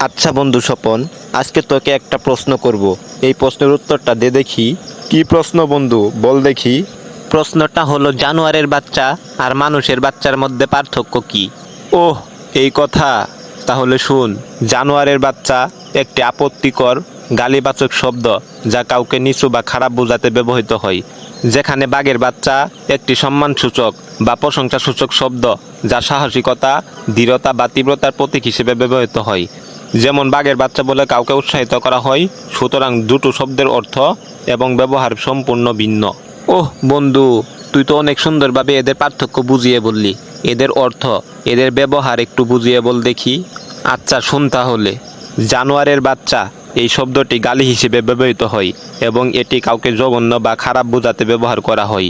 আচ্ছা বন্ধু স্বপন আজকে তোকে একটা প্রশ্ন করব। এই প্রশ্নের উত্তরটা দে দেখি। কি প্রশ্ন বন্ধু? বল দেখি। প্রশ্নটা হলো জানোয়ারের বাচ্চা আর মানুষের বাচ্চার মধ্যে পার্থক্য কি? ওহ এই কথা। তাহলে শুন জানোয়ারের বাচ্চা একটি আপত্তিকর গালিবাচক শব্দ যা কাউকে নিচু বা খারাপ বোঝাতে ব্যবহৃত হয়। যেখানে বাঘের বাচ্চা একটি সম্মানসূচক বা প্রশংসাসূচক শব্দ যা সাহসিকতা দৃঢ়তা বা তীব্রতার প্রতীক হিসেবে ব্যবহৃত হয়। যেমন বাঘের বাচ্চা বলে কাউকে উৎসাহিত করা হয়, সুতরাং দুটো শব্দের অর্থ এবং ব্যবহার সম্পূর্ণ ভিন্ন। ওহ, বন্ধু, তুই তো অনেক সুন্দরভাবে এদের পার্থক্য বুঝিয়ে বললি। এদের অর্থ, এদের ব্যবহার একটু বুঝিয়ে বল দেখি। আচ্ছা শুন তাহলে। জানোয়ারের বাচ্চা, এই শব্দটি গালি হিসেবে ব্যবহৃত হয় এবং এটি কাউকে জঘন্য বা খারাপ বোঝাতে ব্যবহার করা হয়।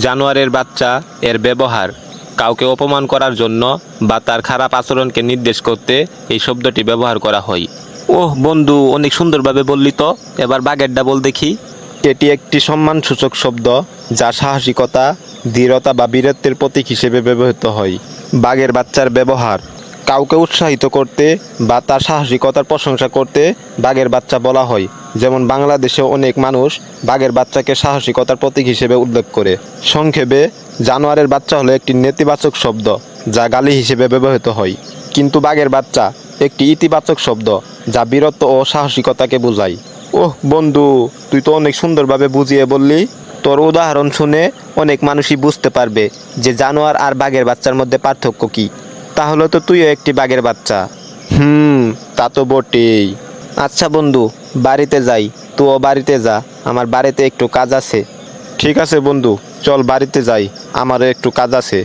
জানোয়ারের বাচ্চা, এর ব্যবহার কাউকে অপমান করার জন্য বা তার খারাপ আচরণকে নির্দেশ করতে এই শব্দটি ব্যবহার করা হয়। ওহ, বন্ধু, অনেক সুন্দরভাবে বললি তো। এবার বাঘের ডাবল দেখি। এটি একটি সম্মানসূচক শব্দ যা সাহসিকতা, দৃঢ়তা বা বীরত্বের প্রতীক হিসেবে ব্যবহৃত হয়। বাঘের বাচ্চার ব্যবহার। কাউকে উৎসাহিত করতে বা তার সাহসিকতার প্রশংসা করতে বাঘের বাচ্চা বলা হয়। যেমন বাংলাদেশে অনেক মানুষ বাঘের বাচ্চাকে সাহসিকতার প্রতীক হিসেবে উল্লেখ করে। সংক্ষেপে, জানোয়ারের বাচ্চা হলো একটি নেতিবাচক শব্দ যা গালি হিসেবে ব্যবহৃত হয়। কিন্তু বাঘের বাচ্চা একটি ইতিবাচক শব্দ যা বীরত্ব ও সাহসিকতাকে বোঝায়। ওহ বন্ধু, তুই তো অনেক সুন্দরভাবে বুঝিয়ে বললি। তোর উদাহরণ শুনে অনেক মানুষই বুঝতে পারবে যে জানোয়ার আর বাঘের বাচ্চার মধ্যে পার্থক্য কি। তাহলে তো তুইও একটি বাঘের বাচ্চা। হুম, তা তো বটেই। আচ্ছা বন্ধু, বাড়িতে যাই। তুও বাড়িতে যা, আমার বাড়িতে একটু কাজ আছে। ঠিক আছে বন্ধু, চল বাড়িতে যাই, আমারও একটু কাজ আছে।